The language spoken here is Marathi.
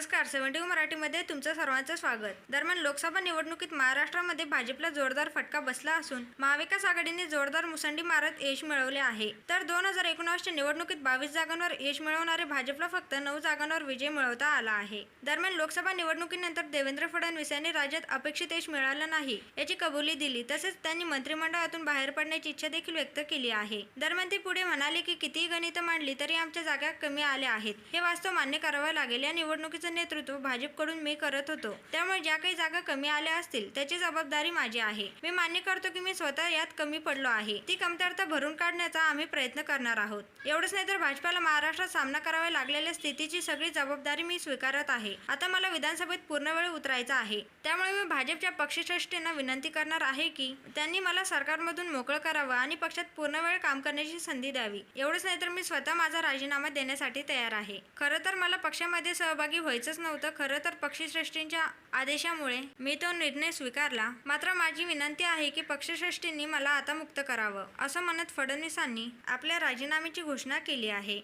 नमस्कार सेव्हन्टी मराठीमध्ये तुमचं सर्वांचं स्वागत. दरम्यान लोकसभा निवडणुकीत महाराष्ट्रामध्ये भाजपला जोरदार फटका बसला असून महाविकास आघाडीने जोरदार मुसंडी मारत यश मिळवले आहे. तर दोन हजार एकोणीसच्या निवडणुकीत बावीस जागांवर यश मिळवणारे भाजपला फक्त नऊ जागांवर विजय मिळवता आला आहे. दरम्यान लोकसभा निवडणुकीनंतर देवेंद्र फडणवीस यांनी राज्यात अपेक्षित यश मिळालं नाही याची कबुली दिली तसेच त्यांनी मंत्रिमंडळातून बाहेर पडण्याची इच्छा देखील व्यक्त केली आहे. दरम्यान ते पुढे म्हणाले की कितीही गणित मांडली तरी आमच्या जागा कमी आल्या आहेत. हे वास्तव मान्य करावं लागेल. या निवडणुकीचं नेतृत्व भाजपकडून मी करत होतो. त्यामुळे ज्या काही जागा कमी आल्या असतील त्याची जबाबदारी माझी आहे. मी मान्य करतो की मी स्वतः यात कमी पडलो आहे. ती कमतरता भरून काढण्याचा आम्ही प्रयत्न करणार आहोत. एवढंच नाही तर भाजपाला महाराष्ट्रात सामना करावा लागलेल्या स्थितीची सगळी जबाबदारी मी स्वीकारत आहे. आता मला विधानसभेत पूर्ण वेळ उतरायचा आहे. त्यामुळे मी भाजपच्या पक्षश्रेष्ठींना विनंती करणार आहे की त्यांनी मला सरकारमधून मोकळं करावं आणि पक्षात पूर्ण वेळ काम करण्याची संधी द्यावी. एवढंच नाही तर मी स्वतः माझा राजीनामा देण्यासाठी तयार आहे. खरं तर मला पक्षामध्ये सहभागी व्हायचं व्हायचंच नव्हतं. खरं तर पक्षश्रेष्ठींच्या आदेशामुळे मी तो निर्णय स्वीकारला. मात्र माझी विनंती आहे की पक्षश्रेष्ठींनी मला आता मुक्त करावं असं म्हणत फडणवीसांनी आपल्या राजीनाम्याची घोषणा केली आहे.